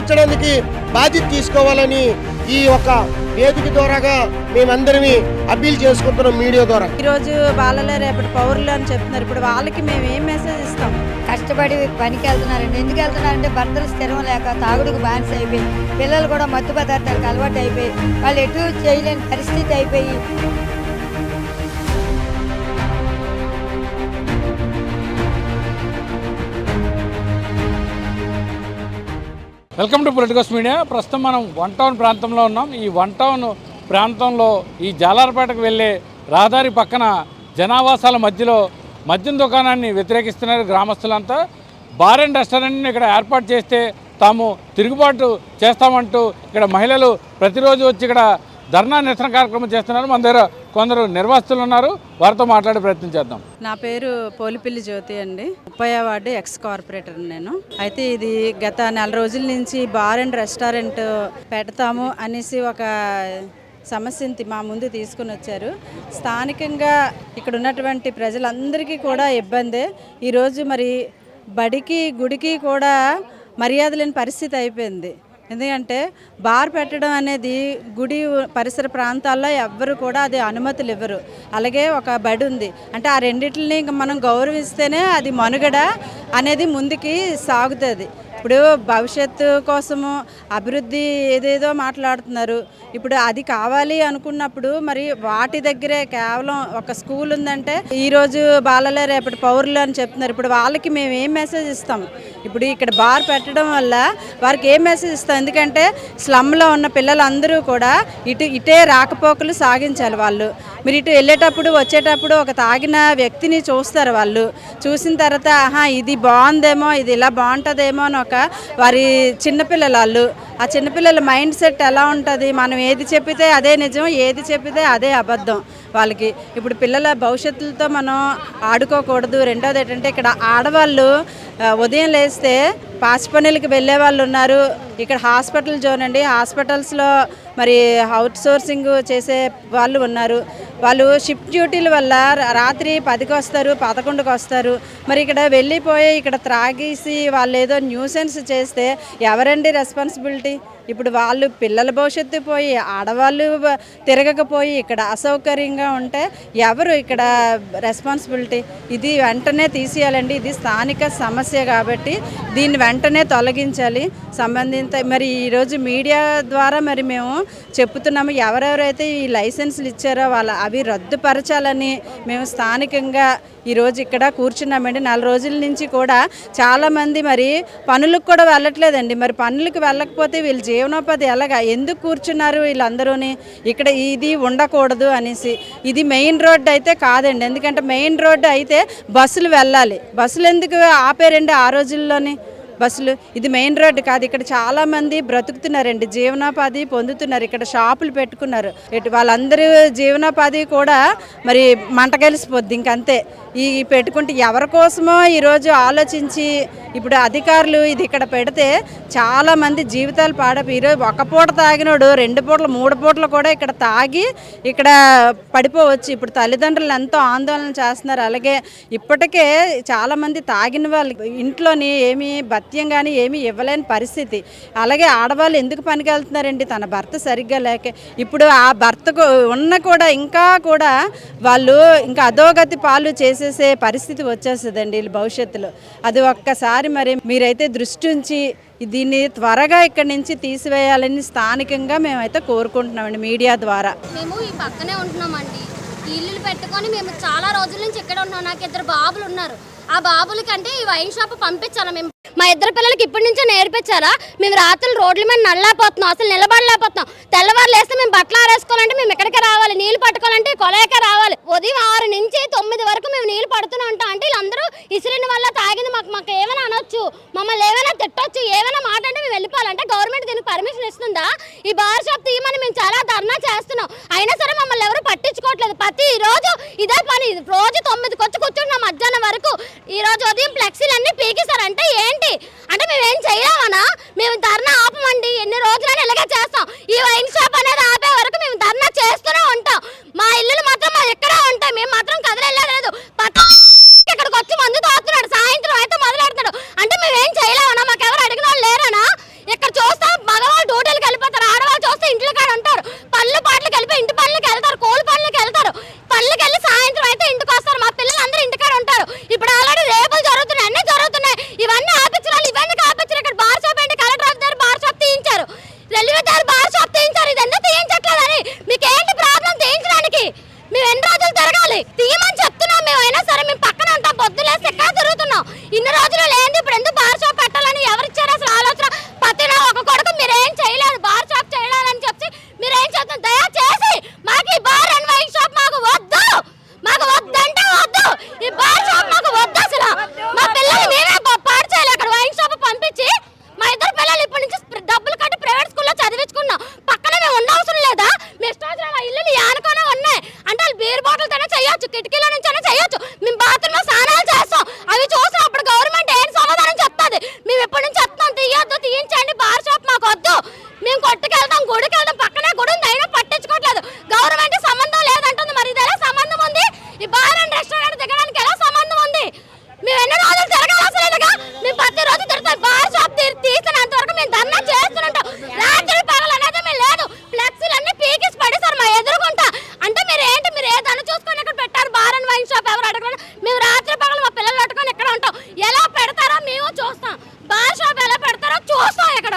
కల్పించడానికి బాధ్యత తీసుకోవాలని ఈ యొక్క వేదిక ద్వారాగా మేమందరినీ అప్పీల్ చేసుకుంటున్నాం మీడియా ద్వారా. ఈరోజు వాళ్ళలే రేపటి పౌరులు అని చెప్తున్నారు. ఇప్పుడు వాళ్ళకి మేము ఏం మెసేజ్ ఇస్తాం? కష్టపడి పనికి వెళ్తున్నారండి. ఎందుకు వెళ్తున్నారంటే భర్తలు స్థిరం లేక తాగుడుకు బానిస అయిపోయి పిల్లలు కూడా మత్తు పదార్థాలకు అలవాటు అయిపోయి వాళ్ళు ఎటు చేయలేని పరిస్థితి అయిపోయి వెల్కమ్ టు పొలిటికల్స్ మీడియా. ప్రస్తుతం మనం వన్ టౌన్ ప్రాంతంలో ఉన్నాం. ఈ వన్ టౌన్ ప్రాంతంలో ఈ జాలార్పేటకు వెళ్ళే రహదారి పక్కన జనావాసాల మధ్యలో మద్యం దుకాణాన్ని వ్యతిరేకిస్తున్నారు గ్రామస్తులంతా. బార్ అండ్ రెస్టారెంట్ని ఇక్కడ ఏర్పాటు చేస్తే తాము తిరుగుబాటు చేస్తామంటూ ఇక్కడ మహిళలు ప్రతిరోజు వచ్చి ఇక్కడ ధర్నా నిరసన కార్యక్రమం చేస్తున్నారు. మన దగ్గర కొందరు నిర్వాసితులు ఉన్నారు. వారితో మాట్లాడే ప్రయత్నం చేద్దాం. నా పేరు పోలిపిల్లి జ్యోతి అండి. ముప్పై వార్డు ఎక్స్ కార్పొరేటర్ నేను. అయితే ఇది గత నెల రోజుల నుంచి బార్ అండ్ రెస్టారెంట్ పెడతాము అనేసి ఒక సమస్యని మా ముందు తీసుకుని వచ్చారు. స్థానికంగా ఇక్కడ ఉన్నటువంటి ప్రజలందరికీ కూడా ఇబ్బందే. ఈరోజు మరి బడికి గుడికి కూడా మర్యాద లేని పరిస్థితి అయిపోయింది. ఎందుకంటే బార్ పెట్టడం అనేది గుడి పరిసర ప్రాంతాల్లో ఎవ్వరు కూడా అది అనుమతులు ఇవ్వరు. అలాగే ఒక బడి ఉంది. అంటే ఆ రెండింటిని ఇంక మనం గౌరవిస్తేనే అది మనుగడ అనేది ముందుకి సాగుతుంది. ఇప్పుడు భవిష్యత్తు కోసము అభివృద్ధి ఏదేదో మాట్లాడుతున్నారు. ఇప్పుడు అది కావాలి అనుకున్నప్పుడు మరి వాటి దగ్గరే కేవలం ఒక స్కూల్ ఉందంటే ఈరోజు బాలలే రేపటి పౌరులు అని చెప్తున్నారు. ఇప్పుడు వాళ్ళకి మేము ఏం మెసేజ్ ఇస్తాం? ఇప్పుడు ఇక్కడ బార్ పెట్టడం వల్ల వారికి ఏం మెసేజ్ ఇస్తాం? ఎందుకంటే స్లమ్లో ఉన్న పిల్లలందరూ కూడా ఇటు ఇటే రాకపోకలు సాగించాలి వాళ్ళు. మీరు ఇటు వెళ్ళేటప్పుడు వచ్చేటప్పుడు ఒక తాగిన వ్యక్తిని చూస్తారు వాళ్ళు. చూసిన తర్వాత ఆహా ఇది బాగుందేమో ఇది ఇలా బాగుంటుందేమో అని ఒక వారి చిన్నపిల్లలు వాళ్ళు. ఆ చిన్నపిల్లల మైండ్ సెట్ ఎలా ఉంటుంది? మనం ఏది చెప్పితే అదే నిజం ఏది చెప్పితే అదే అబద్ధం వాళ్ళకి. ఇప్పుడు పిల్లల భవిష్యత్తులతో మనం ఆడుకోకూడదు. రెండోది ఏంటంటే ఇక్కడ ఆడవాళ్ళు ఉదయం లేస్తే పాచి పనులకి వెళ్ళే వాళ్ళు ఉన్నారు. ఇక్కడ హాస్పిటల్ జోన్ అండి. హాస్పిటల్స్లో మరి అవుట్ సోర్సింగ్ చేసే వాళ్ళు ఉన్నారు. వాళ్ళు షిఫ్ట్ డ్యూటీల వల్ల రాత్రి పదికి వస్తారు పదకొండుకి వస్తారు. మరి ఇక్కడ వెళ్ళిపోయి ఇక్కడ త్రాగేసి వాళ్ళు ఏదో న్యూసెన్స్ చేస్తే ఎవరండి రెస్పాన్సిబిలిటీ ఇప్పుడు వాళ్ళు పిల్లల భవిష్యత్తు పోయి ఆడవాళ్ళు తిరగకపోయి ఇక్కడ అసౌకర్యంగా ఉంటే ఎవరు ఇక్కడ రెస్పాన్సిబిలిటీ ఇది వెంటనే తీసేయాలండి. ఇది స్థానిక సమస్య కాబట్టి దీన్ని వెంటనే తొలగించాలి. సంబంధిత మరి ఈరోజు మీడియా ద్వారా మరి మేము చెప్తున్నాము ఎవరెవరైతే ఈ లైసెన్సులు ఇచ్చారో వాళ్ళ అవి రద్దుపరచాలని మేము స్థానికంగా ఈరోజు ఇక్కడ కూర్చున్నామండి. నాలుగు రోజుల నుంచి కూడా చాలామంది మరి పనులకు కూడా వెళ్ళట్లేదండి. మరి పనులకు వెళ్ళకపోతే వీళ్ళు జీవనోపాధి ఎలాగా? ఎందుకు కూర్చున్నారు వీళ్ళందరూని? ఇక్కడ ఇది ఉండకూడదు అనేసి. ఇది మెయిన్ రోడ్డు అయితే కాదండి. ఎందుకంటే మెయిన్ రోడ్డు అయితే బస్సులు వెళ్ళాలి. బస్సులు ఎందుకు ఆపేరండి ఆ రోజుల్లోని? బస్సులు. ఇది మెయిన్ రోడ్డు కాదు. ఇక్కడ చాలామంది బ్రతుకుతున్నారండి. జీవనోపాధి పొందుతున్నారు. ఇక్కడ షాపులు పెట్టుకున్నారు. ఇటు వాళ్ళందరూ జీవనోపాధి కూడా మరి మంట కలిసిపోద్ది. ఇంకంతే. ఈ పెట్టుకుంటే ఎవరి కోసమో ఈరోజు ఆలోచించి ఇప్పుడు అధికారులు ఇది ఇక్కడ పెడితే చాలామంది జీవితాలు పాడపు ఈరోజు ఒక పూట తాగినోడు రెండు పూటలు మూడు పూటలు కూడా ఇక్కడ తాగి ఇక్కడ పడిపోవచ్చు. ఇప్పుడు తల్లిదండ్రులు ఎంతో ఆందోళన చేస్తున్నారు. అలాగే ఇప్పటికే చాలామంది తాగిన వాళ్ళు ఇంట్లోని ఏమీ భత్యం కానీ ఏమీ ఇవ్వలేని పరిస్థితి. అలాగే ఆడవాళ్ళు ఎందుకు పనికి వెళ్తున్నారండి తన భర్త సరిగ్గా లేక ఇప్పుడు ఆ భర్తకు ఉన్న కూడా ఇంకా కూడా వాళ్ళు ఇంకా అధోగతి పాలు చేసేసే పరిస్థితి వచ్చేస్తుందండి వీళ్ళు భవిష్యత్తులో. అది ఒక్కసారి మరి మీరైతే దృష్టి ఉంచి దీన్ని త్వరగా ఇక్కడి నుంచి తీసివేయాలని స్థానికంగా మేమైతే కోరుకుంటున్నామండి మీడియా ద్వారా. మేము ఈ పక్కనే ఉంటున్నామండి. ఇల్లు పెట్టుకొని మేము చాలా రోజుల నుంచి ఇక్కడ ఉన్నాం నాకు ఇద్దరు బాబులు ఉన్నారు. ఆ బాబులకంటే ఈ వైన్ షాప్ పంపించాలి మేము. మా ఇద్దరు పిల్లలకి ఇప్పటి నుంచే నేర్పించారా మేము రాత్రులు రోడ్ల మీద నల్లాపోతున్నాం అసలు నిలబడలేకపోతున్నాం. తెల్లవారు లేస్తే మేము బట్టలు ఆరేసుకోవాలంటే మేము ఎక్కడికి రావాలి నీళ్ళు పట్టుకోవాలంటే కొలయకే రావాలి. ఉదయం ఆరు నుంచి తొమ్మిది వరకు మేము నీళ్ళు పడుతూనే ఉంటాం. అంటే వీళ్ళందరూ ఇసిరిన వల్ల తాగింది మాకు మాకు ఏమైనా అనొచ్చు. మమ్మల్ని ఏమైనా తిట్టొచ్చు ఏమైనా మాట అంటే మేము వెళ్ళిపోవాలంటే గవర్నమెంట్ దీనికి పర్మిషన్ ఇస్తుందా? ఈ బార్ షాప్ తీయమని మేము చాలా ధర్నా చేస్తున్నాం అయినా సరే మమ్మల్ని ఎవరు పట్టించుకోవట్లేదు ప్రతి రోజు ఇదే పని. రోజు తొమ్మిదికి వచ్చి కూర్చుంటున్నాం మధ్యాహ్నం వరకు ఈ రోజు ఉదయం ఫ్లెక్సీలు పీకిస్తారు పీకిస్తారంటే ఏంటి? అంటే మేము ఏం చేయలేమనా మేము ధర్నా ఆపమండి. ఎన్ని రోజులని ఇలాగే చేస్తాం. ఈ వైన్ షాప్ అనేది ఆపే వరకు మేము ధర్నా చేస్తూనే ఉంటాం. మా ఇల్లులు మాత్రం మా ఎక్కడే ఉంటాయి. మేము మాత్రం కదలలేదు ఇక్కడికి ఇన్ని రోజులు లేదు ఇప్పుడు ఎందుకు బార్ షాప్ పెట్టాలని ఎవరిచ్చారు అసలు ఆలోచన ప్రతి నా ఒక కొడుకు మీరేం చేయలేదు బార్ షాప్ చేయాలని చెప్పి మీరేం చేస్తున్నారు దయచేసి మాకు ఈ బార్ అండ్ వైన్ షాప్ మాకు వద్దు మాకు వద్దంటే వద్దు ఈ బార్ షాప్ మాకు వద్దు అసలు మా పిల్లలు మేమే ప- పాడు చేయాలి అక్కడ వైన్ షాప్ పంపించి మా ఇద్దరు పిల్లలు ఇప్పటి నుంచి ప్ర- డబ్బులు కట్టి ప్రైవేట్ స్కూల్లో చదివించుకున్నాం పక్కన మేము ఉన్న అవసరం లేదా మీ ఇష్టం వచ్చిన మా ఇల్లులు ఆనుకొని ఉన్నాయి అంటే వాళ్ళు బీర్ బాటిల్ తోనే చేయొచ్చు కిటికీల నుంచి అయినా చేయొచ్చు మేము బాత్రూమ్ స్నానాలు చేస్తాం అవి చూసిన అప్పుడు గవర్నమెంట్ ఏం సమాధానం చెప్తుంది మేము ఎప్పటి చెప్తాం? తీయొద్దు తీయించండి బార్ షాప్ మాకు వద్దు మేము కొట్టుకెళ్తాం గుడికి వెళ్తాం పక్కనే గుడి ఉంది అయినా పట్టించుకోవట్లేదు గవర్నమెంట్ సంబంధం లేదంటుంది. మరి ఇది ఎలా సంబంధం ఉంది? ఈ బార్ అండ్ రెస్టారెంట్ దిగడానికి ఎలా సంబంధం ఉంది? మేము ఎన్ని రోజులు తిరగాల్సినదిగా మేము ప్రతి రోజు తిరుగుతాం. బార్ షాప్ తీసినంత వరకు మేము ధర్నా చేస్తుంటాం. రాత్రి పగలు అనేది మేము లేదు. ఫ్లెక్సీలు అన్ని పీకేసి పడేసారు మా ఎదురుగుంటా. అంటే మీరు ఏంటి? మీరు ఏదన్నా చూసుకొని ఇక్కడ పెట్టారు? బార్ అండ్ వైన్ షాప్ ఎవరు అడగలేదు మేము రాత్రి పగలు మా పిల్లలు పట్టుకొని ఇక్కడ ఉంటాం ఎలా పెడతారో మేము చూస్తాం బార్ షాప్ ఎలా పెడతారో చూస్తాం ఇక్కడ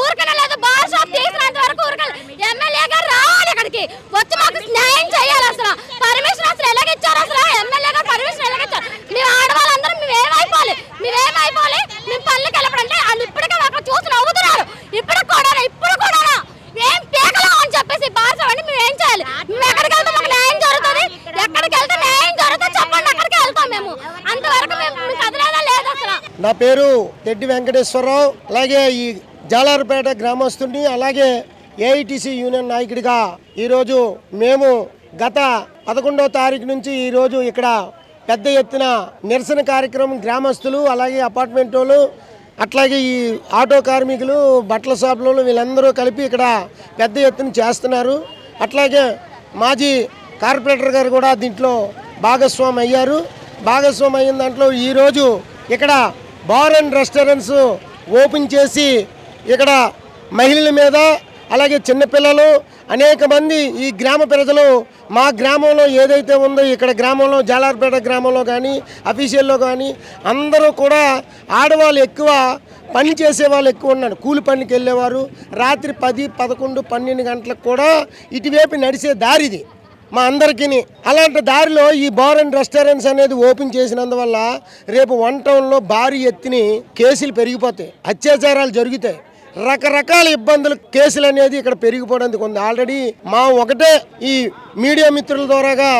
ఊరికనే లేదు బార్ షాప్ తీసినంత వరకు ఊరికనే ఎమ్మెల్యే గారు రావాలి ఇక్కడికి వచ్చి మాకు న్యాయం చేయాలి అసలు పర్మిషన్ అసలు ఎలాగ ఇచ్చారు అసలు ఎమ్మెల్యే గారు పర్మిషన్ ఎలాగ ఇచ్చారు మేము ఆడవాళ్ళందరం మేము ఏమైపోవాలి మేము ఏమైపోవాలి మేము పల్లెకి వెళ్ళపడంటే వాళ్ళు ఇప్పటికే అక్కడ చూసి నవ్వుతున్నారు ఇప్పుడు కూడా ఇప్పుడు కూడా ఏం పీకలం అని చెప్పేసి బార్ షాప్ అంటే మేము ఏం చేయాలి మేము ఎక్కడికి వెళ్తే మాకు న్యాయం జరుగుతుంది ఎక్కడికి వెళ్తే న్యాయం జరుగుతుంది చెప్పండి అక్కడికి వెళ్తాం మేము అంతవరకు మేము మేము కదలేదా లేదు అసలు నా పేరు తెడ్డి వెంకటేశ్వరరావు. అలాగే ఈ జాలారుపేట గ్రామస్తుడిని అలాగే ఏఐటిసి యూనియన్ నాయకుడిగా ఈరోజు మేము గత పదకొండవ తారీఖు నుంచి ఈరోజు ఇక్కడ పెద్ద ఎత్తున నిరసన కార్యక్రమం గ్రామస్తులు అలాగే అపార్ట్మెంట్ వాళ్ళు అట్లాగే ఈ ఆటో కార్మికులు బట్టల షాపులు వీళ్ళందరూ కలిపి ఇక్కడ పెద్ద ఎత్తున చేస్తున్నారు. అట్లాగే మాజీ కార్పొరేటర్ గారు కూడా దీంట్లో భాగస్వామి అయ్యారు. భాగస్వామి అయిన దాంట్లో ఈరోజు ఇక్కడ బార్ అండ్ రెస్టారెంట్స్ ఓపెన్ చేసి ఇక్కడ మహిళల మీద అలాగే చిన్నపిల్లలు అనేక మంది ఈ గ్రామ ప్రజలు మా గ్రామంలో ఏదైతే ఉందో ఇక్కడ గ్రామంలో జాలార్పేట గ్రామంలో కానీ అఫీషియల్లో కానీ అందరూ కూడా ఆడవాళ్ళు ఎక్కువ పని చేసే వాళ్ళు ఎక్కువ ఉన్నారు. కూలి పనికి వెళ్ళేవారు. రాత్రి పది పదకొండు పన్నెండు గంటలకు కూడా ఇటువైపు నడిచే దారిది మా అందరికీ అలాంటి దారిలో ఈ బార్ అండ్ రెస్టారెంట్స్ అనేది ఓపెన్ చేసినందువల్ల రేపు వన్ టౌన్లో భారీ ఎత్తిని కేసులు పెరిగిపోతాయి. అత్యాచారాలు జరుగుతాయి. రకరకాల ఇబ్బందులు కేసులు అనేది ఇక్కడ పెరిగిపోవడానికి ఉంది. ఆల్రెడీ మా ఒకటే ఈ మీడియా మిత్రుల ద్వారాగా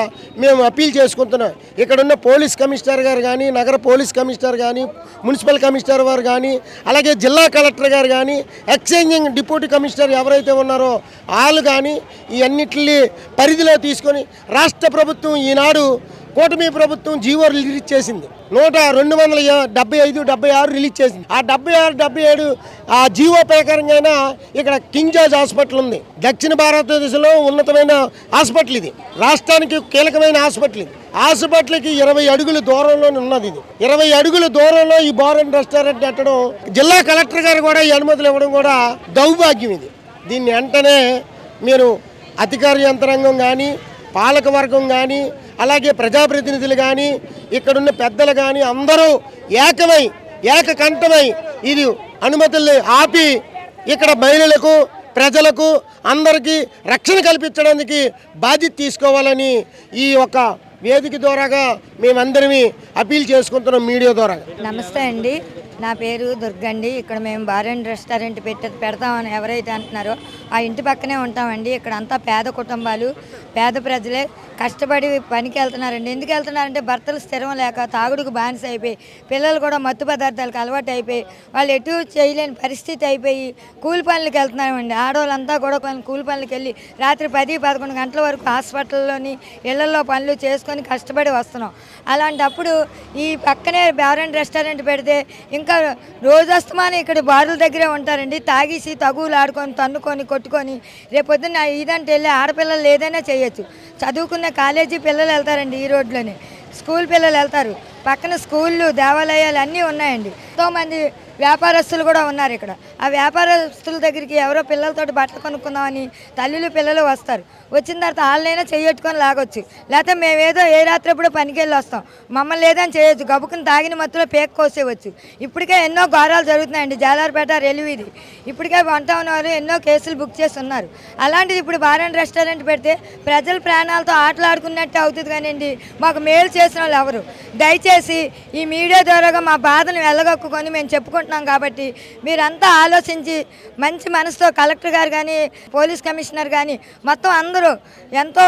మేము అప్పీల్ చేసుకుంటున్నాం. ఇక్కడ ఉన్న పోలీస్ కమిషనర్ గారు కానీ నగర పోలీస్ కమిషనర్ కానీ మున్సిపల్ కమిషనర్ వారు కానీ అలాగే జిల్లా కలెక్టర్ గారు కానీ ఎక్స్చేంజింగ్ డిప్యూటీ కమిషనర్ ఎవరైతే ఉన్నారో వాళ్ళు కానీ ఇవన్నిటిని పరిధిలో తీసుకొని రాష్ట్ర ప్రభుత్వం ఈనాడు కూటమి ప్రభుత్వం జీవో రిలీజ్ చేసింది. నూట రెండు వందల యా- డెబ్బై ఐదు డెబ్బై ఆరు రిలీజ్ చేసింది. ఆ డెబ్బై ఆరు డెబ్బై ఏడు ఆ జీవో ప్రకారంగా ఇక్కడ కింగ్ జార్జ్ హాస్పిటల్ ఉంది. దక్షిణ భారతదేశంలో ఉన్నతమైన హాస్పిటల్ ఇది. రాష్ట్రానికి కీలకమైన హాస్పిటల్ ఇది. హాస్పిటల్కి ఇరవై అడుగుల దూరంలో ఉన్నది ఇది. ఇరవై అడుగుల దూరంలో ఈ బార్ అండ్ రెస్టారెంట్ పెట్టడం జిల్లా కలెక్టర్ గారు కూడా ఈ అనుమతులు ఇవ్వడం కూడా దౌర్భాగ్యం ఇది. దీన్ని వెంటనే మీరు అధికార యంత్రాంగం కానీ పాలక వర్గం కానీ అలాగే ప్రజాప్రతినిధులు కానీ ఇక్కడున్న పెద్దలు కానీ అందరూ ఏకమై ఏకకంఠమై ఇది అనుమతుల్ని ఆపి ఇక్కడ మహిళలకు ప్రజలకు అందరికీ రక్షణ కల్పించడానికి బాధ్యత తీసుకోవాలని ఈ యొక్క వేదిక ద్వారాగా మేమందరమీ అపీల్ చేసుకుంటున్నాం మీడియా ద్వారా నమస్తే అండి. నా పేరు దుర్గండి. ఇక్కడ మేము బార్ అండ్ రెస్టారెంట్ పెట్టి పెడతామని ఎవరైతే అంటున్నారో ఆ ఇంటి పక్కనే ఉంటామండి. ఇక్కడ అంతా పేద కుటుంబాలు పేద ప్రజలే కష్టపడి పనికి వెళ్తున్నారండి. ఎందుకు వెళ్తున్నారంటే భర్తలు స్థిరం లేక తాగుడుకు బానిస అయిపోయి పిల్లలు కూడా మత్తు పదార్థాలకు అలవాటు అయిపోయి వాళ్ళు ఎటు చేయలేని పరిస్థితి అయిపోయి కూలి పనులకు వెళ్తున్నామండి. ఆడవాళ్ళంతా కూడా కొన్ని కూలి పనులకు వెళ్ళి రాత్రి పది పదకొండు గంటల వరకు హాస్పిటల్లోని ఇళ్ళలో పనులు చేసుకొని కష్టపడి వస్తున్నాం. అలాంటప్పుడు ఈ పక్కనే బార్ రెస్టారెంట్ పెడితే ఇంకా రోజస్తమానం ఇక్కడ బారుల దగ్గరే ఉంటారండి. తాగేసి తగువులు ఆడుకొని తన్నుకొని కొట్టుకొని రేపొద్దున ఇదంటే వెళ్ళి ఆడపిల్లలు ఏదైనా చేయొచ్చు. చదువుకున్న కాలేజీ పిల్లలు వెళ్తారండి ఈ రోడ్లోనే. స్కూల్ పిల్లలు వెళ్తారు. పక్కన స్కూళ్ళు దేవాలయాలు అన్నీ ఉన్నాయండి. ఎంతో మంది వ్యాపారస్తులు కూడా ఉన్నారు ఇక్కడ. ఆ వ్యాపారస్తుల దగ్గరికి ఎవరో పిల్లలతోటి బట్టలు కొనుక్కుందామని తల్లులు పిల్లలు వస్తారు. వచ్చిన తర్వాత వాళ్ళైనా చెయ్యట్టుకొని లాగొచ్చు. లేకపోతే మేమేదో ఏ రాత్రి ఎప్పుడో పనికి వెళ్ళి వస్తాం. మమ్మల్ని లేదని చేయొచ్చు. గబుకుని తాగిన మత్తులో పేక కోసేవచ్చు. ఇప్పటికే ఎన్నో ఘోరాలు జరుగుతున్నాయండి జాలార్పేట రైల్వేది. ఇప్పటికే వంట వారు ఎన్నో కేసులు బుక్ చేసి ఉన్నారు. అలాంటిది ఇప్పుడు బార్ రెస్టారెంట్ పెడితే ప్రజల ప్రాణాలతో ఆటలాడుకున్నట్టు అవుతుంది కానివ్వండి మాకు మేలు చేసిన వాళ్ళు ఎవరు? దయచేసి ఈ మీడియా ద్వారాగా మా బాధను వెళ్ళగొక్కుకొని మేము చెప్పుకుంటున్నాం. కాబట్టి మీరంతా ఆలోచించి మంచి మనసుతో కలెక్టర్ గారు కానీ పోలీస్ కమిషనర్ కానీ మొత్తం అందరూ ఎంతో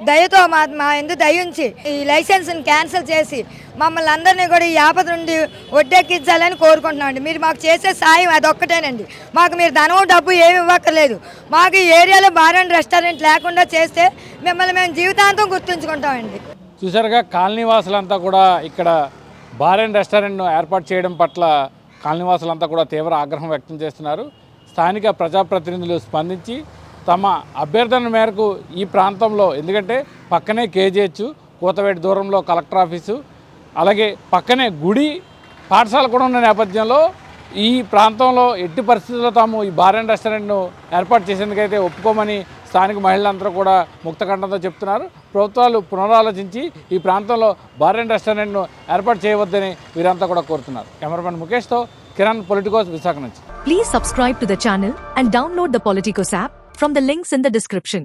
దయతో మా మా ఎందుకు దయ ఉంచి ఈ లైసెన్స్ని క్యాన్సిల్ చేసి మమ్మల్ని అందరినీ కూడా ఈ ఆపద నుండి ఒడ్డెక్కించాలని కోరుకుంటున్నామండి మీరు మాకు చేసే సాయం అదొక్కటేనండి. మాకు మీరు ధనం డబ్బు ఏమి ఇవ్వక్కర్లేదు. మాకు ఈ ఏరియాలో బార్ అండ్ రెస్టారెంట్ లేకుండా చేస్తే మిమ్మల్ని మేము జీవితాంతం గుర్తుంచుకుంటామండి చూసారుగా కాలనీ వాసులంతా కూడా ఇక్కడ బార్ అండ్ రెస్టారెంట్ను ఏర్పాటు చేయడం పట్ల కాలనీవాసులంతా కూడా తీవ్ర ఆగ్రహం వ్యక్తం చేస్తున్నారు. స్థానిక ప్రజాప్రతినిధులు స్పందించి తమ అభ్యర్థన మేరకు ఈ ప్రాంతంలో ఎందుకంటే పక్కనే కేజీహెచ్ కూతవేటి దూరంలో కలెక్టర్ ఆఫీసు అలాగే పక్కనే గుడి పాఠశాల కూడా ఉన్న నేపథ్యంలో ఈ ప్రాంతంలో ఎట్టి పరిస్థితుల్లో తాము ఈ బార్ అండ్ రెస్టారెంట్ను ఏర్పాటు చేసేందుకైతే ఒప్పుకోమని స్థానిక మహిళలందరూ కూడా ముక్తకంఠంతో చెప్తున్నారు. ప్రభుత్వాలు పునరాలోచించి ఈ ప్రాంతంలో బార్ అండ్ రెస్టారెంట్ను ఏర్పాటు చేయవద్దని వీరంతా కూడా కోరుతున్నారు. కెమెరామెన్ ముఖేష్తో కిరణ్ పొలిటికోస్ విశాఖ నుంచి. Please subscribe to the channel and download the Politicos app from the links in the description